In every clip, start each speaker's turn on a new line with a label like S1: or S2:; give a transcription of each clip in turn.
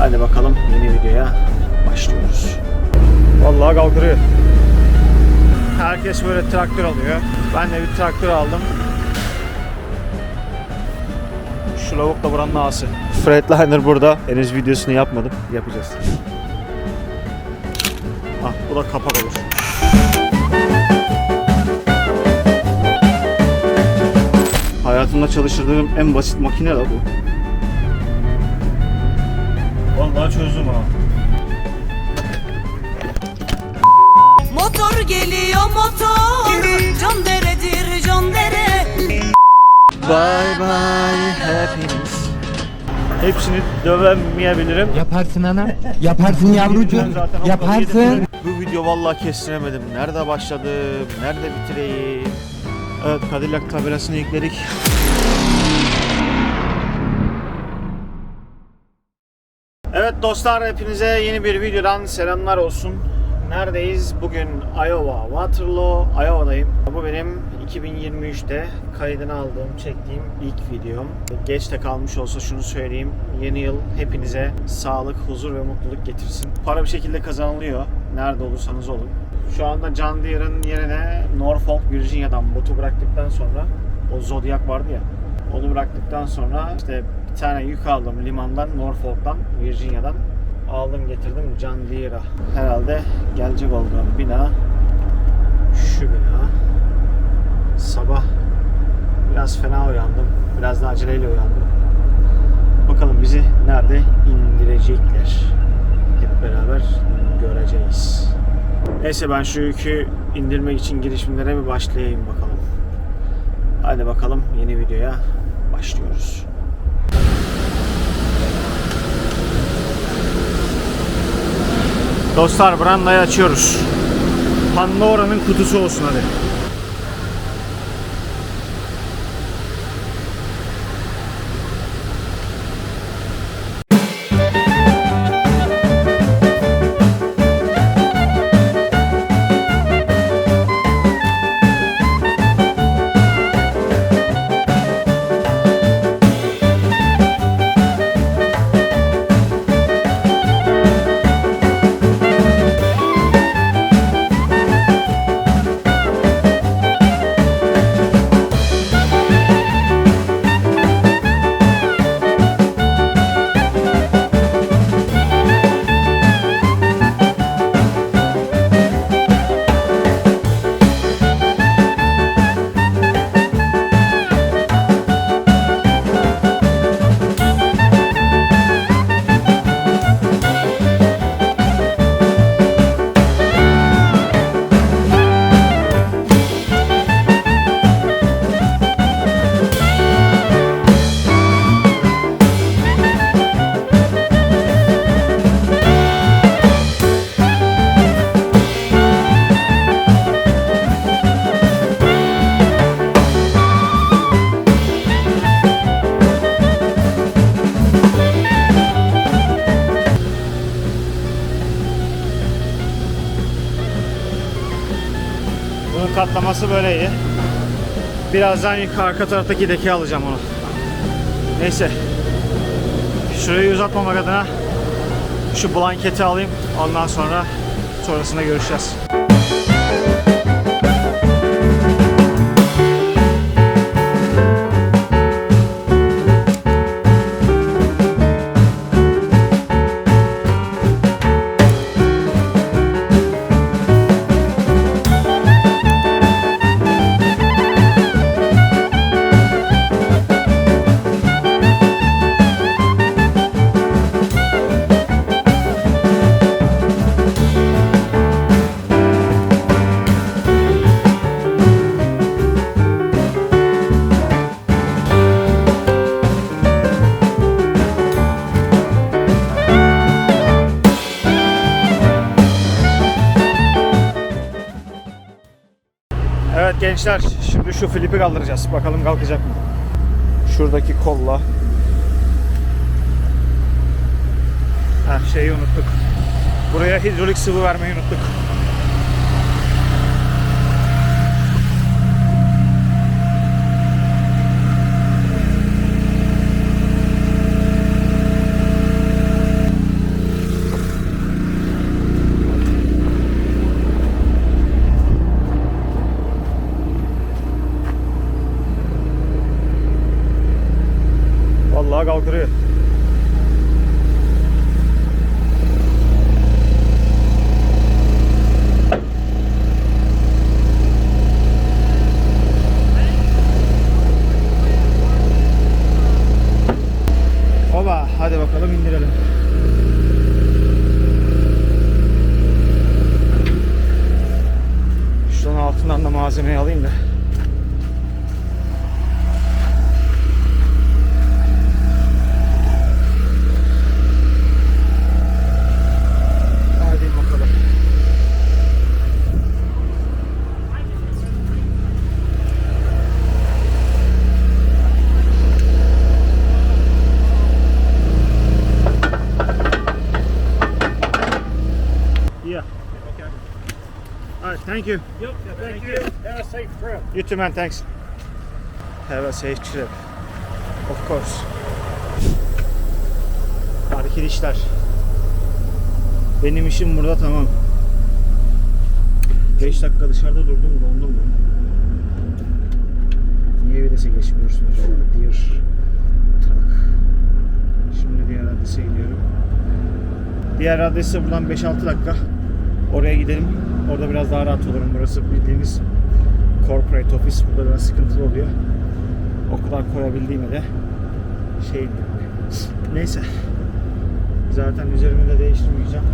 S1: Hadi bakalım yeni videoya başlıyoruz. Vallahi kaldırıyor. Herkes böyle traktör alıyor. Ben de bir traktör aldım. Şu lavuk da buranın ağası. Freightliner burada. Henüz videosunu yapmadım. Yapacağız. Ah bu da kapak olur. Hayatımda çalıştırdığım en basit makine la bu. Vallahi çözdüm ha.
S2: Motor geliyor motor Can deredir can dere
S1: Bye bye happiness. Hepsini dövemeyebilirim.
S3: Yaparsın ana. Yaparsın yavrucuğum.
S1: Zaten
S3: Yaparsın.
S1: Bu video vallahi kestiremedim. Nerede başladım, nerede bitireyim. Evet Cadillac tabelasını yükledik. Dostlar hepinize yeni bir videodan selamlar olsun. Neredeyiz? Bugün Iowa, Waterloo, Iowa'dayım. Bu benim 2023'te kaydını aldığım, çektiğim ilk videom. Geç de kalmış olsa şunu söyleyeyim. Yeni yıl hepinize sağlık, huzur ve mutluluk getirsin. Para bir şekilde kazanılıyor. Nerede olursanız olun. Şu anda John Deere'ın yerine Norfolk, Virginia'dan botu bıraktıktan sonra o Zodiac vardı ya. Onu bıraktıktan sonra işte tane yük aldım limandan, Norfolk'tan, Virginia'dan. Aldım getirdim John Deere'a. Herhalde gelecek olduğum bina şu bina. Sabah biraz fena uyandım. Biraz da aceleyle uyandım. Bakalım bizi nerede indirecekler. Hep beraber göreceğiz. Neyse ben şu yükü indirmek için girişimlere bir başlayayım bakalım. Hadi bakalım yeni videoya başlıyoruz. Dostlar brandayı açıyoruz. Pandora'nın kutusu olsun hadi. Katlaması böyle iyi. Birazdan arka taraftaki deki alacağım onu. Neyse. Şurayı uzatmamak adına şu blanketi alayım. Ondan sonra sonrasında görüşeceğiz. Gençler şimdi şu flipi kaldıracağız. Bakalım kalkacak mı? Şuradaki kolla. Her şeyi unuttuk. Buraya hidrolik sıvı vermeyi unuttuk. kaldırıyor. Yeah. Okay. All right, thank you.
S4: Yep, thank you. Have a safe trip.
S1: You too, man. Thanks. Have a safe trip. Of course. Harika işler. Benim işim burada tamam. 5 dakika dışarıda durdum, dondum mu? Niye vitese geçmiyorsun acaba? Dear truck. Şimdi diğer adrese gidiyorum. Diğer adrese buradan 5-6 dakika. Oraya gidelim. Orada biraz daha rahat olurum. Burası bildiğiniz corporate office. Burada biraz sıkıntılı oluyor. O kadar koyabildiğime de şey. Neyse. Zaten üzerimi de değiştirmeyeceğim.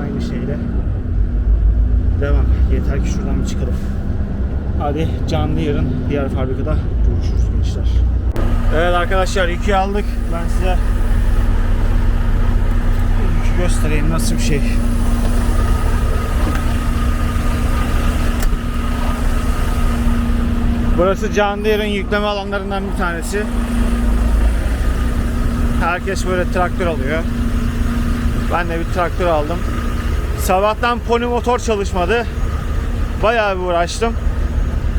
S1: Aynı şeyle. Devam. Yeter ki şuradan bir çıkalım. Hadi canlı yarın diğer fabrikada görüşürüz gençler. Evet arkadaşlar yükü aldık. Ben size yükü göstereyim nasıl bir şey. Burası John Deere'ın yükleme alanlarından bir tanesi. Herkes böyle traktör alıyor. Ben de bir traktör aldım. Sabahtan pony motor çalışmadı. Bayağı bir uğraştım.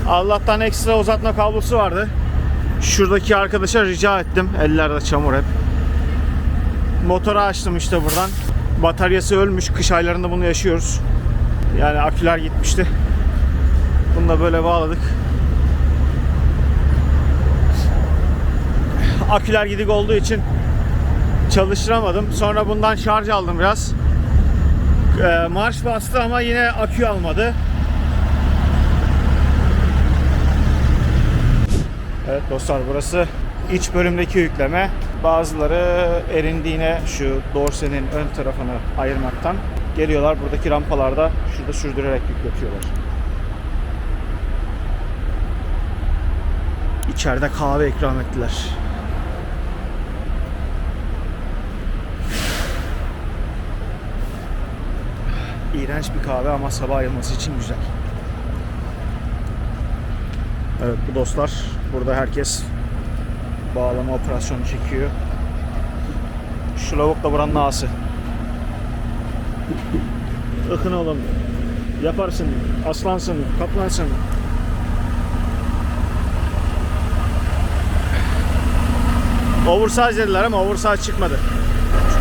S1: Allah'tan ekstra uzatma kablosu vardı. Şuradaki arkadaşa rica ettim. Ellerde çamur hep. Motoru açtım işte buradan. Bataryası ölmüş. Kış aylarında bunu yaşıyoruz. Yani aküler gitmişti. Bunu da böyle bağladık. Aküler gidik olduğu için çalıştıramadım. Sonra bundan şarj aldım biraz. Ee, marş bastı ama yine akü almadı. Evet dostlar burası iç bölümdeki yükleme. Bazıları erindiğine şu dorsenin ön tarafını ayırmaktan geliyorlar. Buradaki rampalarda şurada sürdürerek yükletiyorlar. İçeride kahve ikram ettiler. İğrenç bir kahve ama sabah ayılması için güzel. Evet bu dostlar burada herkes bağlama operasyonu çekiyor. Şu lavuk da buranın ağası. Ikın oğlum. Yaparsın. Aslansın. Kaplansın. Oversize dediler ama oversize çıkmadı.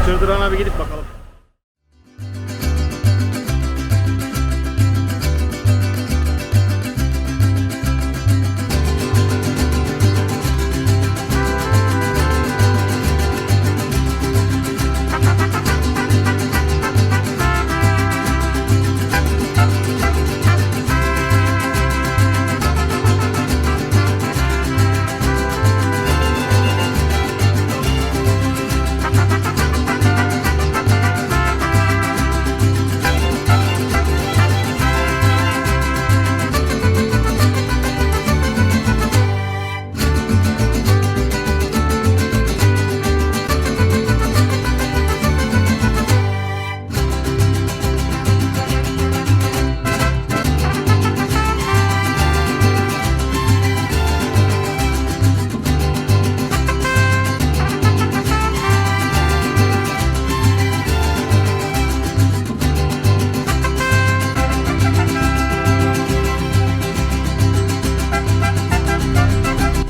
S1: Tırdırana bir gidip bakalım.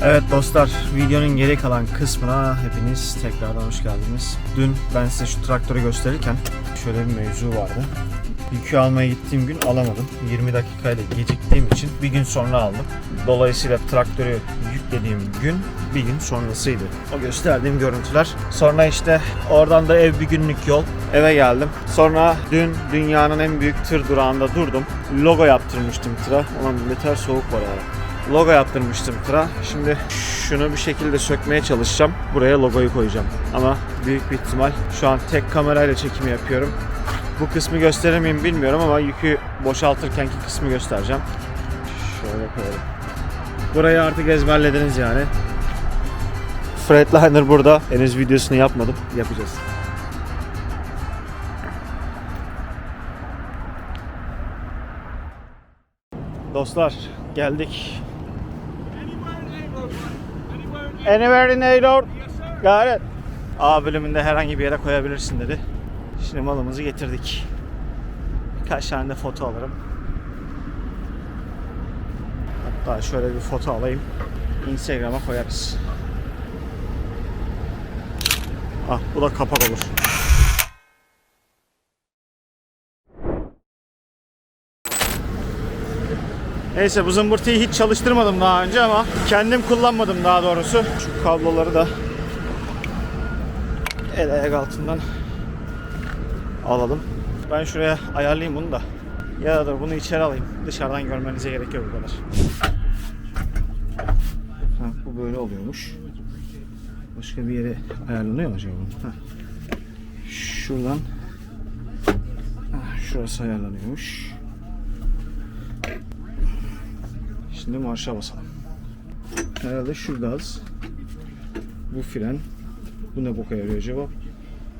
S1: Evet dostlar, videonun geri kalan kısmına hepiniz tekrardan hoş geldiniz. Dün ben size şu traktörü gösterirken şöyle bir mevzu vardı. Yükü almaya gittiğim gün alamadım. 20 dakikayla geciktiğim için bir gün sonra aldım. Dolayısıyla traktörü yüklediğim gün bir gün sonrasıydı. O gösterdiğim görüntüler. Sonra işte oradan da ev bir günlük yol. Eve geldim. Sonra dün dünyanın en büyük tır durağında durdum. Logo yaptırmıştım tıra. Ulan beter soğuk var ya logo yaptırmıştım tıra. Şimdi şunu bir şekilde sökmeye çalışacağım. Buraya logoyu koyacağım. Ama büyük bir ihtimal şu an tek kamerayla çekimi yapıyorum. Bu kısmı gösterir miyim bilmiyorum ama yükü boşaltırkenki kısmı göstereceğim. Şöyle koyalım. Burayı artık ezberlediniz yani. Freightliner burada. Henüz videosunu yapmadım. Yapacağız. Dostlar geldik. Anywhere in Aylor. Got it. A bölümünde herhangi bir yere koyabilirsin dedi. Şimdi malımızı getirdik. Birkaç tane de foto alırım. Hatta şöyle bir foto alayım. Instagram'a koyarız. Ah bu da kapak olur. Neyse bu zımbırtıyı hiç çalıştırmadım daha önce ama kendim kullanmadım daha doğrusu. Şu kabloları da el ayak altından alalım. Ben şuraya ayarlayayım bunu da. Ya da bunu içeri alayım. Dışarıdan görmenize gerek yok bu kadar. Ha, bu böyle oluyormuş. Başka bir yere ayarlanıyor mu acaba? Ha. Şuradan ha, şurası ayarlanıyormuş. Şimdi marşa basalım. Herhalde şu gaz. Bu fren. Bu ne boka yarıyor acaba?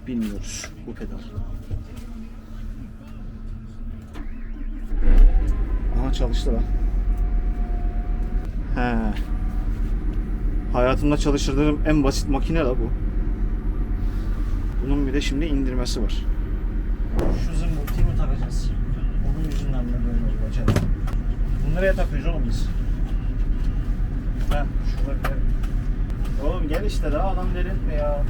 S1: Bilmiyoruz. Bu pedal. Aha çalıştı lan. He. Hayatımda çalıştırdığım en basit makine la bu. Bunun bir de şimdi indirmesi var. Şu zımbırtıyı mı takacağız? Onun yüzünden mi böyle oldu acaba? Bunu nereye takıyoruz oğlum biz? Ha, şurada bir Oğlum gel işte daha adam delirtme ya.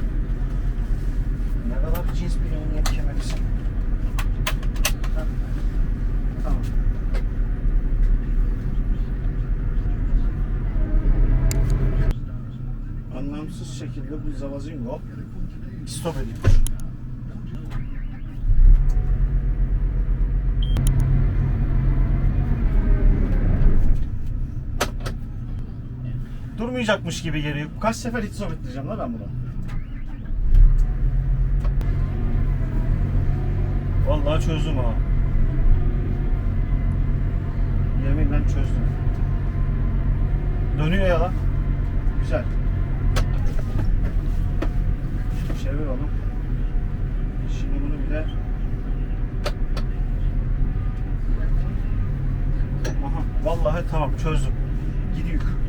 S1: Ne kadar cins bir kemerisin. Ha, Tamam. Anlamsız şekilde bu zavazingo stop ediyor. Durmayacakmış gibi geliyor. Kaç sefer hiç stop ettireceğim lan ben bunu. Vallahi çözdüm ha. Yeminle çözdüm. Dönüyor ya lan. Güzel. Çevir onu. Şimdi bunu bir de Aha, vallahi tamam çözdüm. Gidiyor.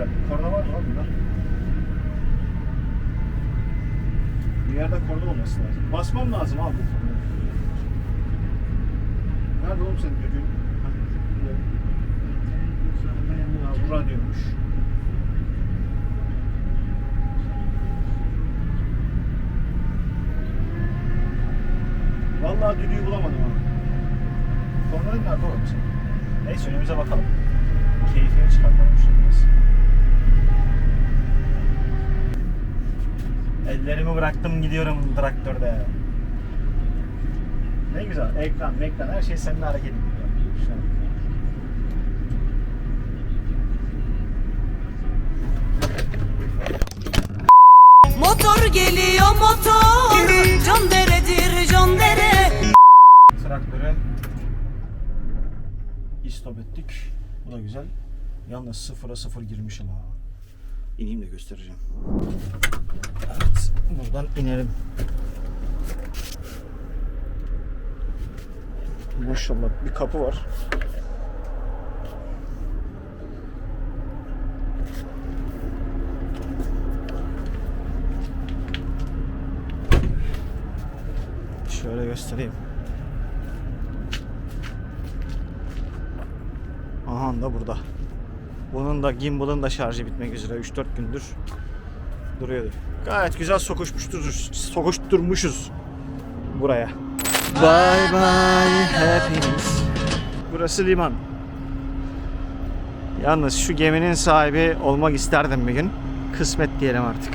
S1: Güzel. Korna var mı lan bunda? Bir yerde korna olması lazım. Basmam lazım abi. Nerede oğlum senin düdüğün? Bu radyoymuş. Vallahi düdüğü bulamadım abi. Kornanın nerede oğlum sen? Neyse önümüze bakalım. Bıraktım gidiyorum traktörde. Ne güzel. Ekran, ekran her şey seninle hareket ediyor.
S2: Motor geliyor motor Can deredir can dere
S1: Traktöre istop ettik. Bu da güzel. Yalnız sıfıra sıfır girmişim ha. İneyim de göstereceğim. Evet, buradan inelim. Maşallah bir kapı var. Şöyle göstereyim. Aha da burada. Bunun da gimbal'ın da şarjı bitmek üzere 3-4 gündür duruyordu. Gayet güzel sokuşmuştur, sokuşturmuşuz buraya. Bye bye happiness. Burası liman. Yalnız şu geminin sahibi olmak isterdim bir gün. Kısmet diyelim artık.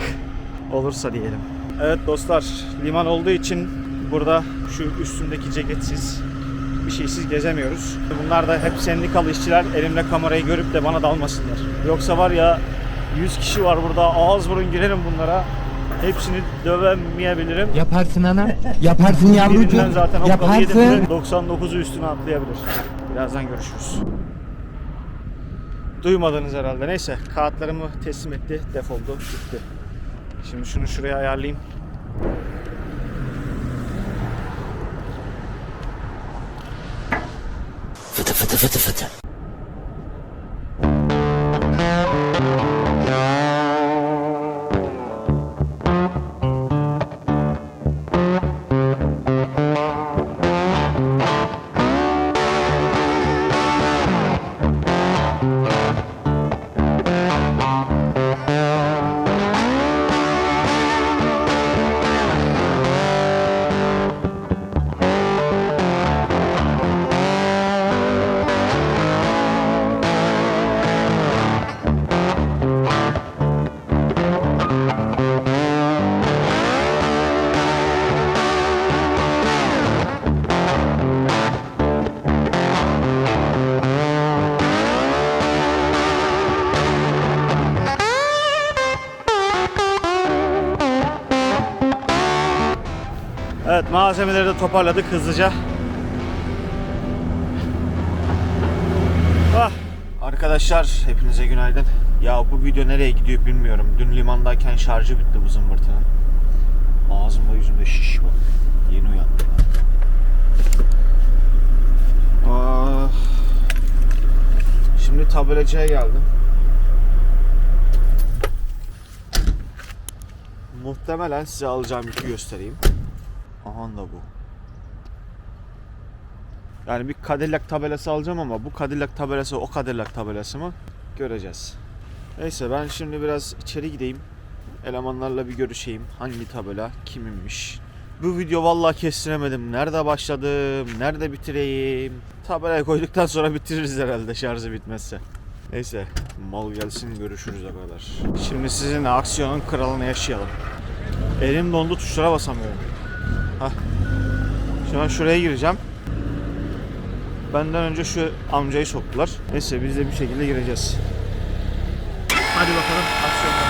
S1: Olursa diyelim. Evet dostlar, liman olduğu için burada şu üstümdeki ceketsiz bir şeysiz gezemiyoruz. Bunlar da hep sendikalı işçiler elimle kamerayı görüp de bana dalmasınlar. Yoksa var ya 100 kişi var burada ağız burun girerim bunlara. Hepsini dövemeyebilirim.
S3: Yaparsın ana. Yaparsın yavrucuğum.
S1: zaten.
S3: Yaparsın.
S1: 99'u üstüne atlayabilir. Birazdan görüşürüz. Duymadınız herhalde. Neyse kağıtlarımı teslim etti. Defoldu. Gitti. Şimdi şunu şuraya ayarlayayım. ፍትህ ፍትህ ፍትህ malzemeleri de toparladık hızlıca. Ah. Arkadaşlar hepinize günaydın. Ya bu video nereye gidiyor bilmiyorum. Dün limandayken şarjı bitti bu zımbırtının. Ağzımda yüzümde şiş var. Yeni uyandım. Ah. Şimdi tabelacıya geldim. Muhtemelen size alacağım yükü göstereyim. Aha da bu. Yani bir Cadillac tabelası alacağım ama bu Cadillac tabelası o Cadillac tabelası mı göreceğiz. Neyse ben şimdi biraz içeri gideyim. Elemanlarla bir görüşeyim. Hangi tabela kiminmiş. Bu video vallahi kestiremedim. Nerede başladım? Nerede bitireyim? Tabelayı koyduktan sonra bitiririz herhalde şarjı bitmezse. Neyse mal gelsin görüşürüz kadar. Şimdi sizinle aksiyonun kralını yaşayalım. Elim dondu tuşlara basamıyorum. Şimdi ben şuraya gireceğim. Benden önce şu amcayı soktular. Neyse biz de bir şekilde gireceğiz. Hadi bakalım aksiyonda.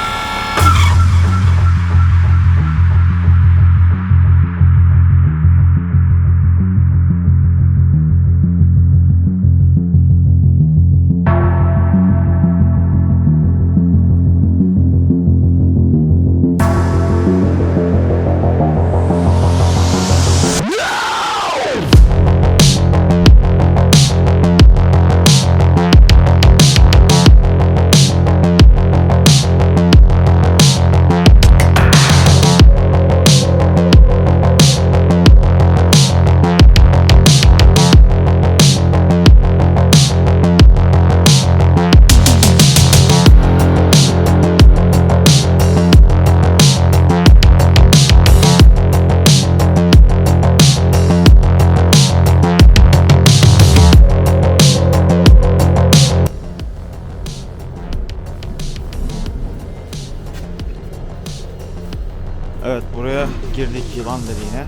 S1: Girdik yılan deliğine.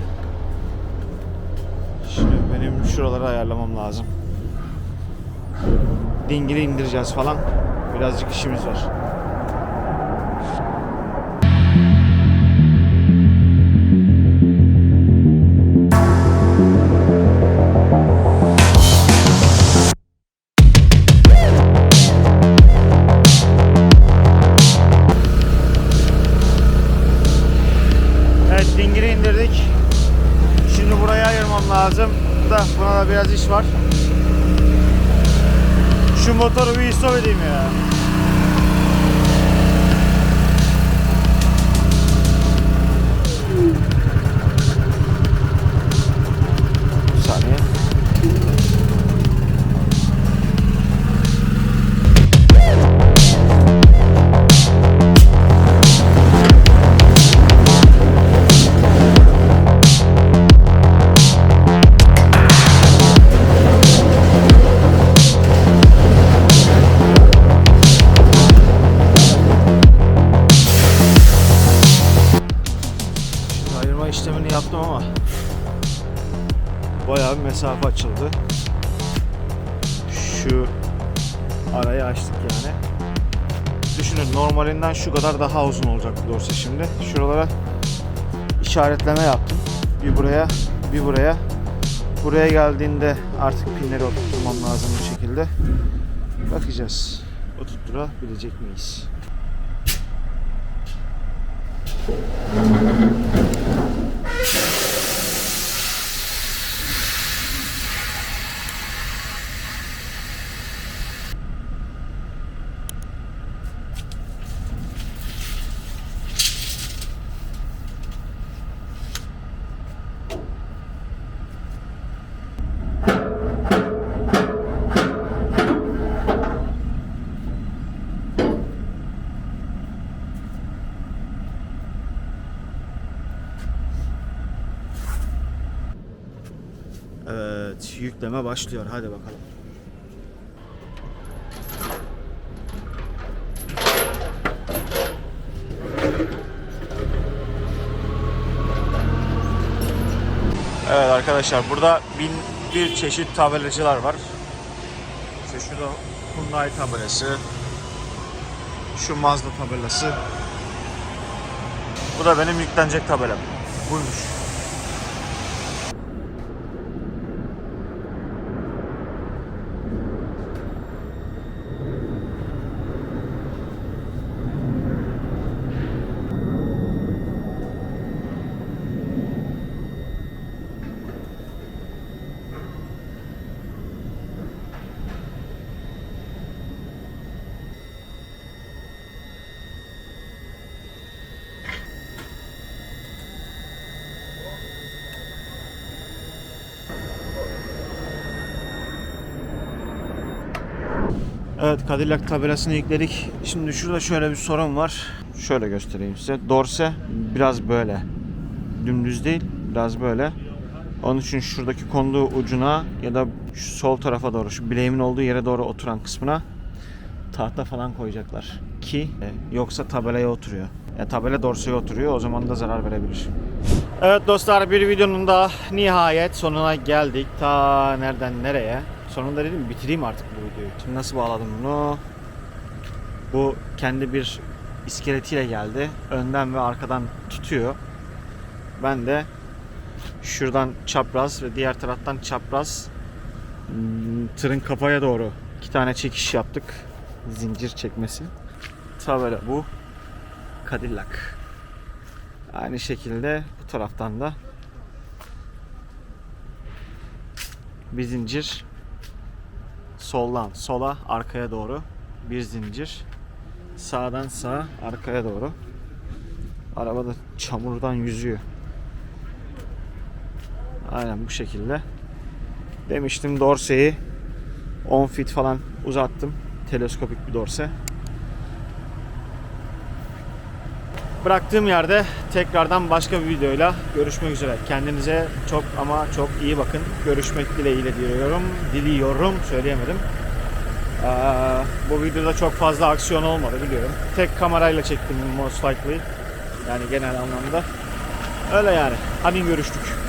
S1: Şimdi benim şuraları ayarlamam lazım. Dingili indireceğiz falan. Birazcık işimiz var. Motoru bir stop edeyim ya. Mesafe açıldı. Şu arayı açtık yani. düşünün normalinden şu kadar daha uzun olacak bu dorse şimdi. Şuralara işaretleme yaptım. Bir buraya, bir buraya. Buraya geldiğinde artık pinleri oturtmam lazım bu şekilde. Bakacağız. Oturtturabilecek miyiz? Yükleme başlıyor. Hadi bakalım. Evet arkadaşlar burada bin bir çeşit tabelacılar var. İşte şurada Hyundai tabelası, şu Mazda tabelası. Bu da benim yüklenecek tabelam. Buymuş. Evet Cadillac tabelasını yükledik. Şimdi şurada şöyle bir sorun var. Şöyle göstereyim size. Dorse biraz böyle. Dümdüz değil, biraz böyle. Onun için şuradaki konduğu ucuna ya da şu sol tarafa doğru, şu bileğimin olduğu yere doğru oturan kısmına tahta falan koyacaklar. Ki e, yoksa tabelaya oturuyor. Ya tabela dorseye oturuyor o zaman da zarar verebilir. Evet dostlar bir videonun da nihayet sonuna geldik. Ta nereden nereye? Sonunda dedim bitireyim artık bu videoyu. Şimdi nasıl bağladım bunu? Bu kendi bir iskeletiyle geldi. Önden ve arkadan tutuyor. Ben de şuradan çapraz ve diğer taraftan çapraz hmm, tırın kafaya doğru iki tane çekiş yaptık. Zincir çekmesi. Tabela bu. Cadillac. Aynı şekilde bu taraftan da bir zincir soldan sola arkaya doğru bir zincir. Sağdan sağa arkaya doğru. Araba da çamurdan yüzüyor. Aynen bu şekilde. Demiştim dorseyi 10 fit falan uzattım. Teleskopik bir dorse bıraktığım yerde tekrardan başka bir videoyla görüşmek üzere. Kendinize çok ama çok iyi bakın. Görüşmek dileğiyle diyorum. Diliyorum. Söyleyemedim. Ee, bu videoda çok fazla aksiyon olmadı biliyorum. Tek kamerayla çektim most likely. Yani genel anlamda. Öyle yani. Hadi görüştük.